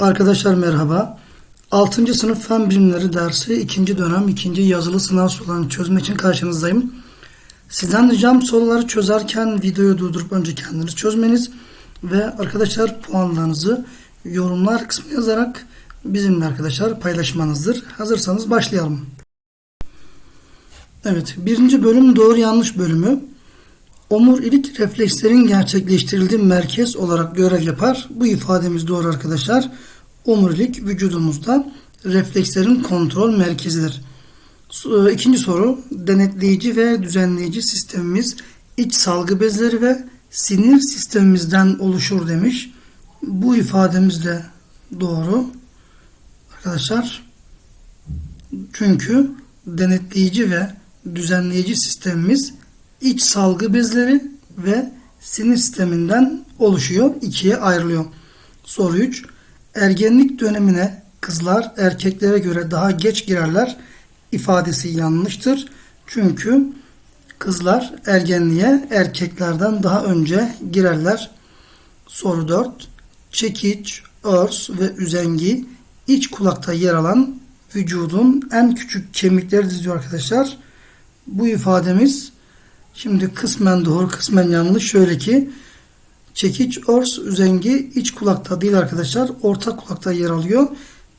Arkadaşlar merhaba. 6. sınıf fen bilimleri dersi 2. dönem 2. yazılı sınav sorularını çözmek için karşınızdayım. Sizden ricam soruları çözerken videoyu durdurup önce kendiniz çözmeniz ve arkadaşlar puanlarınızı yorumlar kısmına yazarak bizimle arkadaşlar paylaşmanızdır. Hazırsanız başlayalım. Evet, birinci bölüm doğru yanlış bölümü. Omurilik reflekslerin gerçekleştirildiği merkez olarak görev yapar. Bu ifademiz doğru arkadaşlar. Omurilik vücudumuzda reflekslerin kontrol merkezidir. So- İkinci soru denetleyici ve düzenleyici sistemimiz iç salgı bezleri ve sinir sistemimizden oluşur demiş. Bu ifademiz de doğru. Arkadaşlar çünkü denetleyici ve düzenleyici sistemimiz iç salgı bezleri ve sinir sisteminden oluşuyor. ikiye ayrılıyor. Soru 3. Ergenlik dönemine kızlar erkeklere göre daha geç girerler ifadesi yanlıştır. Çünkü kızlar ergenliğe erkeklerden daha önce girerler. Soru 4. Çekiç, örs ve üzengi iç kulakta yer alan vücudun en küçük kemikleridir diyor arkadaşlar. Bu ifademiz Şimdi kısmen doğru kısmen yanlış. Şöyle ki çekiç, örs, üzengi iç kulakta değil arkadaşlar. Orta kulakta yer alıyor.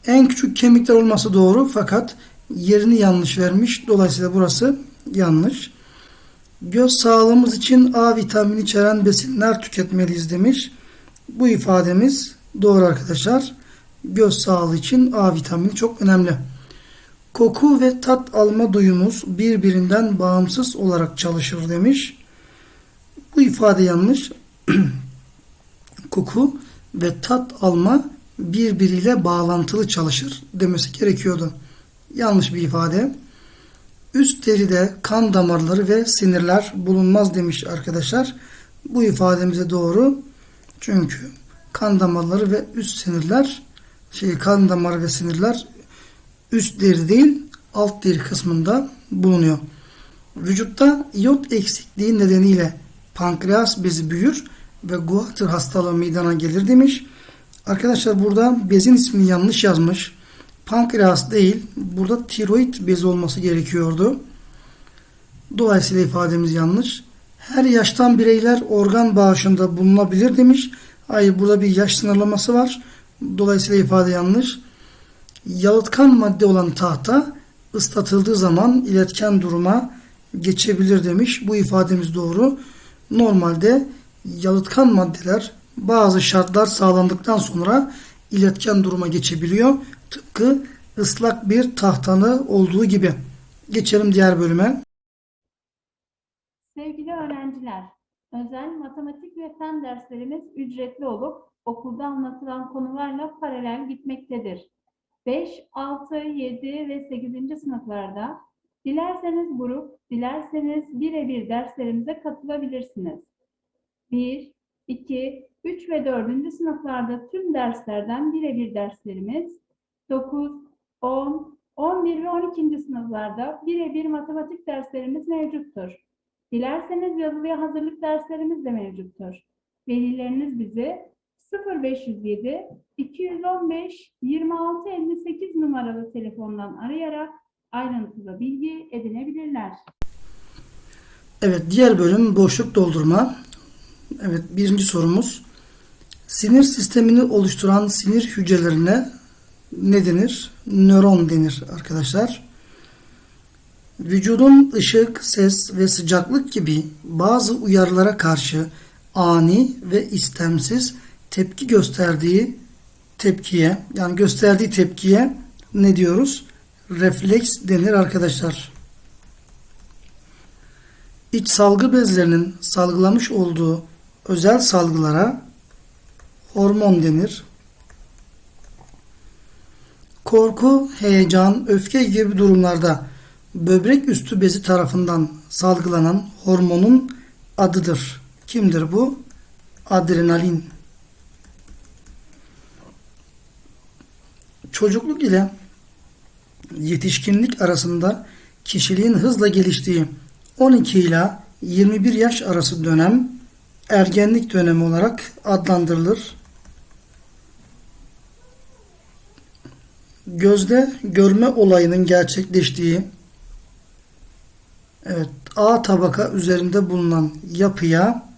En küçük kemikler olması doğru fakat yerini yanlış vermiş. Dolayısıyla burası yanlış. Göz sağlığımız için A vitamini içeren besinler tüketmeliyiz demiş. Bu ifademiz doğru arkadaşlar. Göz sağlığı için A vitamini çok önemli. Koku ve tat alma duyumuz birbirinden bağımsız olarak çalışır demiş. Bu ifade yanlış. Koku ve tat alma birbiriyle bağlantılı çalışır demesi gerekiyordu. Yanlış bir ifade. Üst deride kan damarları ve sinirler bulunmaz demiş arkadaşlar. Bu ifademize doğru. Çünkü kan damarları ve üst sinirler şey kan damarı ve sinirler üst deri değil alt deri kısmında bulunuyor. Vücutta iot eksikliği nedeniyle pankreas bezi büyür ve Goiter hastalığı meydana gelir demiş. Arkadaşlar burada bezin ismini yanlış yazmış. Pankreas değil, burada tiroid bezi olması gerekiyordu. Dolayısıyla ifademiz yanlış. Her yaştan bireyler organ bağışında bulunabilir demiş. Hayır burada bir yaş sınırlaması var. Dolayısıyla ifade yanlış yalıtkan madde olan tahta ıslatıldığı zaman iletken duruma geçebilir demiş. Bu ifademiz doğru. Normalde yalıtkan maddeler bazı şartlar sağlandıktan sonra iletken duruma geçebiliyor. Tıpkı ıslak bir tahtanı olduğu gibi. Geçelim diğer bölüme. Sevgili öğrenciler, özel matematik ve fen derslerimiz ücretli olup okulda anlatılan konularla paralel gitmektedir. 5, 6, 7 ve 8. sınıflarda dilerseniz grup, dilerseniz birebir derslerimize katılabilirsiniz. 1, 2, 3 ve 4. sınıflarda tüm derslerden birebir derslerimiz, 9, 10, 11 ve 12. sınıflarda birebir matematik derslerimiz mevcuttur. Dilerseniz yazılıya hazırlık derslerimiz de mevcuttur. Velileriniz bizi 0507 215 26 58 numaralı telefondan arayarak ayrıntılı bilgi edinebilirler. Evet diğer bölüm boşluk doldurma. Evet birinci sorumuz. Sinir sistemini oluşturan sinir hücrelerine ne denir? Nöron denir arkadaşlar. Vücudun ışık, ses ve sıcaklık gibi bazı uyarılara karşı ani ve istemsiz tepki gösterdiği tepkiye yani gösterdiği tepkiye ne diyoruz? Refleks denir arkadaşlar. İç salgı bezlerinin salgılamış olduğu özel salgılara hormon denir. Korku, heyecan, öfke gibi durumlarda böbrek üstü bezi tarafından salgılanan hormonun adıdır. Kimdir bu? Adrenalin. Çocukluk ile yetişkinlik arasında kişiliğin hızla geliştiği 12 ile 21 yaş arası dönem ergenlik dönemi olarak adlandırılır. Gözde görme olayının gerçekleştiği evet A tabaka üzerinde bulunan yapıya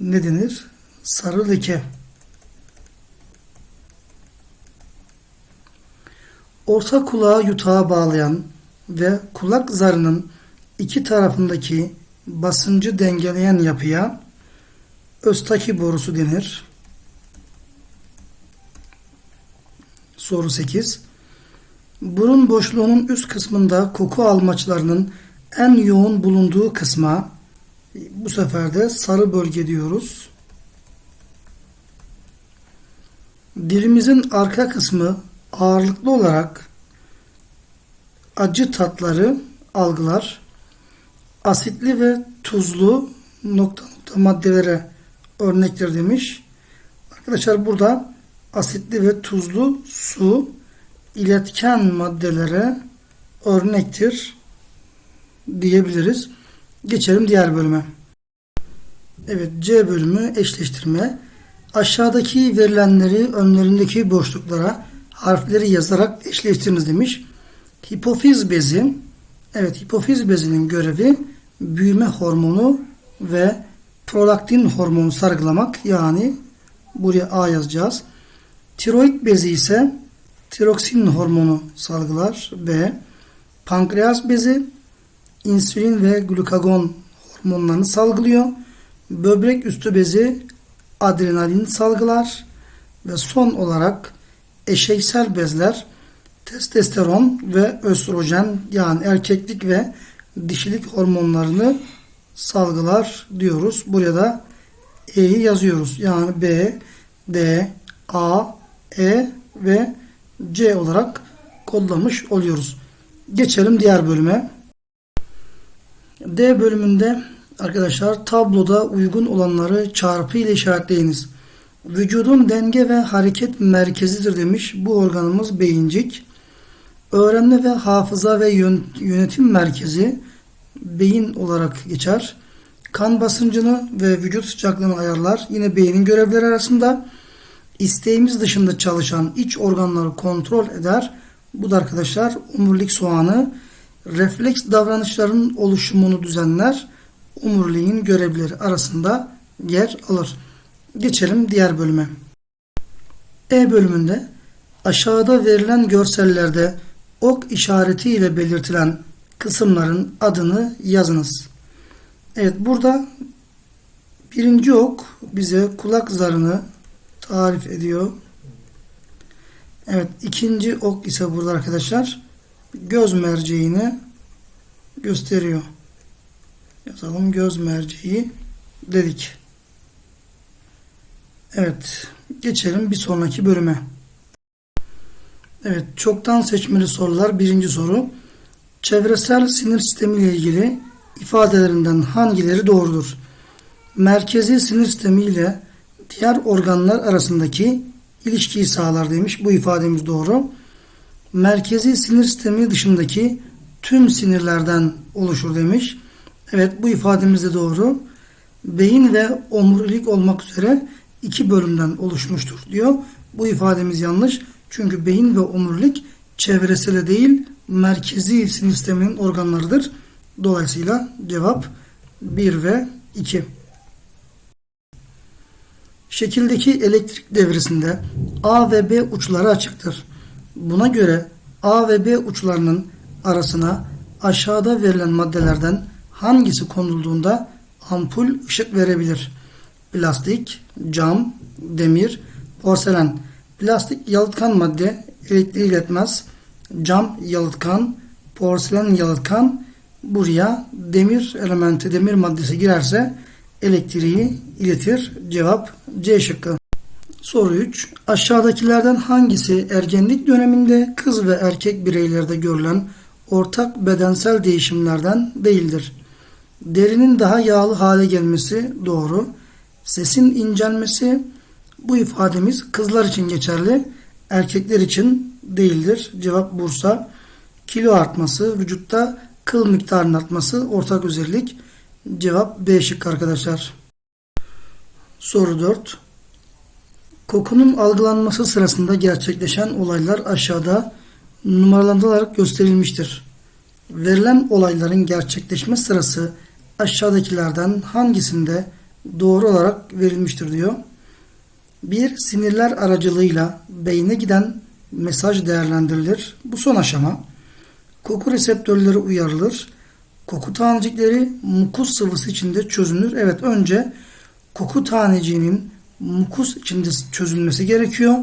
ne denir? Sarı leke. Orta kulağı yutağa bağlayan ve kulak zarının iki tarafındaki basıncı dengeleyen yapıya Öztaki borusu denir. Soru 8. Burun boşluğunun üst kısmında koku almaçlarının en yoğun bulunduğu kısma bu sefer de sarı bölge diyoruz. Dilimizin arka kısmı ağırlıklı olarak acı tatları algılar. Asitli ve tuzlu nokta nokta maddelere örnektir demiş. Arkadaşlar burada asitli ve tuzlu su iletken maddelere örnektir diyebiliriz. Geçelim diğer bölüme. Evet C bölümü eşleştirme. Aşağıdaki verilenleri önlerindeki boşluklara harfleri yazarak eşleştiriniz demiş. Hipofiz bezi Evet hipofiz bezinin görevi büyüme hormonu ve prolaktin hormonu sargılamak yani buraya A yazacağız. Tiroid bezi ise tiroksin hormonu salgılar. B. Pankreas bezi insülin ve glukagon hormonlarını salgılıyor. Böbrek üstü bezi adrenalin salgılar ve son olarak eşeysel bezler testosteron ve östrojen yani erkeklik ve dişilik hormonlarını salgılar diyoruz. Buraya da E'yi yazıyoruz. Yani B, D, A, E ve C olarak kodlamış oluyoruz. Geçelim diğer bölüme. D bölümünde arkadaşlar tabloda uygun olanları çarpı ile işaretleyiniz. Vücudun denge ve hareket merkezidir demiş. Bu organımız beyincik. Öğrenme ve hafıza ve yönetim merkezi beyin olarak geçer. Kan basıncını ve vücut sıcaklığını ayarlar. Yine beynin görevleri arasında isteğimiz dışında çalışan iç organları kontrol eder. Bu da arkadaşlar omurilik soğanı refleks davranışların oluşumunu düzenler. Omuriliğin görevleri arasında yer alır. Geçelim diğer bölüme. E bölümünde aşağıda verilen görsellerde ok işareti ile belirtilen kısımların adını yazınız. Evet burada birinci ok bize kulak zarını tarif ediyor. Evet ikinci ok ise burada arkadaşlar göz merceğini gösteriyor. Yazalım göz merceği dedik. Evet geçelim bir sonraki bölüme. Evet, çoktan seçmeli sorular. Birinci soru. Çevresel sinir sistemi ile ilgili ifadelerinden hangileri doğrudur? Merkezi sinir sistemi ile diğer organlar arasındaki ilişkiyi sağlar demiş. Bu ifademiz doğru. Merkezi sinir sistemi dışındaki tüm sinirlerden oluşur demiş. Evet bu ifademiz de doğru. Beyin ve omurilik olmak üzere iki bölümden oluşmuştur diyor. Bu ifademiz yanlış. Çünkü beyin ve omurilik çevresel değil merkezi sinir sisteminin organlarıdır. Dolayısıyla cevap 1 ve 2. Şekildeki elektrik devresinde A ve B uçları açıktır. Buna göre A ve B uçlarının arasına aşağıda verilen maddelerden hangisi konulduğunda ampul ışık verebilir? Plastik, cam, demir, porselen. Plastik yalıtkan madde elektriği iletmez. Cam yalıtkan, porselen yalıtkan. Buraya demir elementi, demir maddesi girerse elektriği iletir. Cevap C şıkkı. Soru 3. Aşağıdakilerden hangisi ergenlik döneminde kız ve erkek bireylerde görülen ortak bedensel değişimlerden değildir? Derinin daha yağlı hale gelmesi doğru. Sesin incelmesi bu ifademiz kızlar için geçerli. Erkekler için değildir. Cevap Bursa. Kilo artması, vücutta kıl miktarının artması ortak özellik. Cevap B şıkkı arkadaşlar. Soru 4. Kokunun algılanması sırasında gerçekleşen olaylar aşağıda numaralandırılarak gösterilmiştir. Verilen olayların gerçekleşme sırası aşağıdakilerden hangisinde doğru olarak verilmiştir diyor. Bir sinirler aracılığıyla beyne giden mesaj değerlendirilir. Bu son aşama. Koku reseptörleri uyarılır. Koku tanecikleri mukus sıvısı içinde çözünür. Evet önce koku taneciğinin mukus içinde çözülmesi gerekiyor.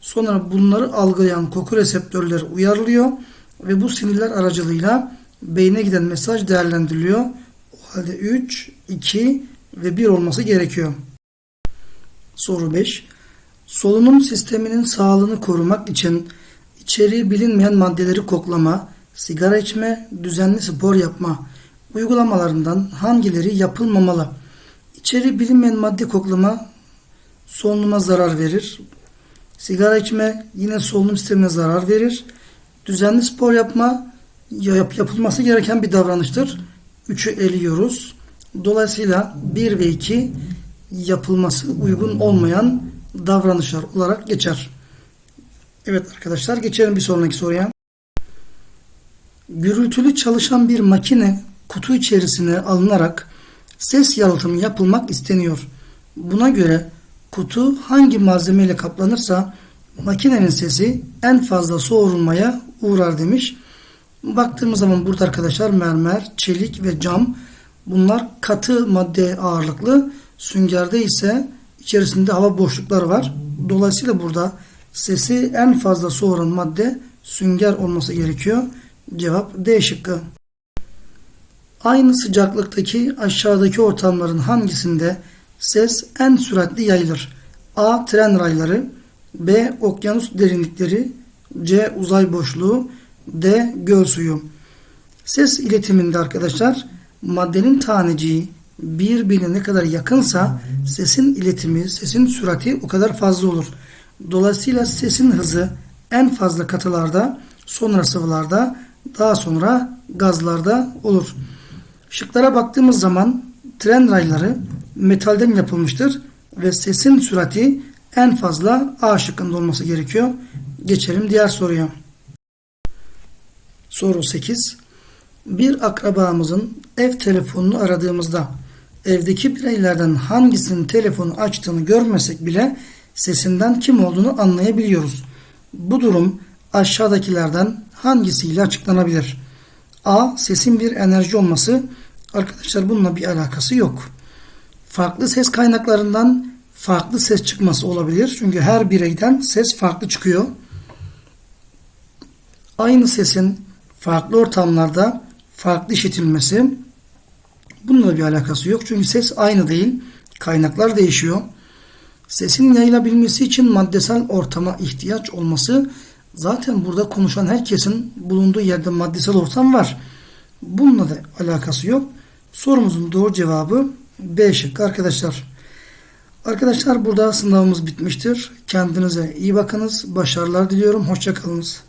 Sonra bunları algılayan koku reseptörleri uyarılıyor ve bu sinirler aracılığıyla beyne giden mesaj değerlendiriliyor. O halde 3, 2 ve 1 olması gerekiyor. Soru 5. Solunum sisteminin sağlığını korumak için içeriği bilinmeyen maddeleri koklama, sigara içme, düzenli spor yapma uygulamalarından hangileri yapılmamalı? İçeriği bilinmeyen madde koklama solunuma zarar verir. Sigara içme yine solunum sistemine zarar verir. Düzenli spor yapma yap, yapılması gereken bir davranıştır. 3'ü eliyoruz. Dolayısıyla 1 ve 2 yapılması uygun olmayan davranışlar olarak geçer. Evet arkadaşlar geçelim bir sonraki soruya. Gürültülü çalışan bir makine kutu içerisine alınarak ses yalıtımı yapılmak isteniyor. Buna göre kutu hangi malzemeyle kaplanırsa makinenin sesi en fazla soğurulmaya uğrar demiş. Baktığımız zaman burada arkadaşlar mermer, çelik ve cam bunlar katı madde ağırlıklı. Süngerde ise içerisinde hava boşlukları var. Dolayısıyla burada sesi en fazla soğuran madde sünger olması gerekiyor. Cevap D şıkkı. Aynı sıcaklıktaki aşağıdaki ortamların hangisinde ses en süratli yayılır? A. Tren rayları B. Okyanus derinlikleri C. Uzay boşluğu D. Göl suyu Ses iletiminde arkadaşlar maddenin taneciği birbirine ne kadar yakınsa sesin iletimi, sesin sürati o kadar fazla olur. Dolayısıyla sesin hızı en fazla katılarda, sonra sıvılarda, daha sonra gazlarda olur. Şıklara baktığımız zaman tren rayları metalden yapılmıştır ve sesin sürati en fazla A şıkkında olması gerekiyor. Geçelim diğer soruya. Soru 8. Bir akrabamızın ev telefonunu aradığımızda evdeki bireylerden hangisinin telefonu açtığını görmesek bile sesinden kim olduğunu anlayabiliyoruz. Bu durum aşağıdakilerden hangisiyle açıklanabilir? A. Sesin bir enerji olması. Arkadaşlar bununla bir alakası yok. Farklı ses kaynaklarından farklı ses çıkması olabilir. Çünkü her bireyden ses farklı çıkıyor. Aynı sesin farklı ortamlarda farklı işitilmesi bununla bir alakası yok. Çünkü ses aynı değil. Kaynaklar değişiyor. Sesin yayılabilmesi için maddesel ortama ihtiyaç olması zaten burada konuşan herkesin bulunduğu yerde maddesel ortam var. Bununla da alakası yok. Sorumuzun doğru cevabı B şıkkı arkadaşlar. Arkadaşlar burada sınavımız bitmiştir. Kendinize iyi bakınız. Başarılar diliyorum. Hoşçakalınız.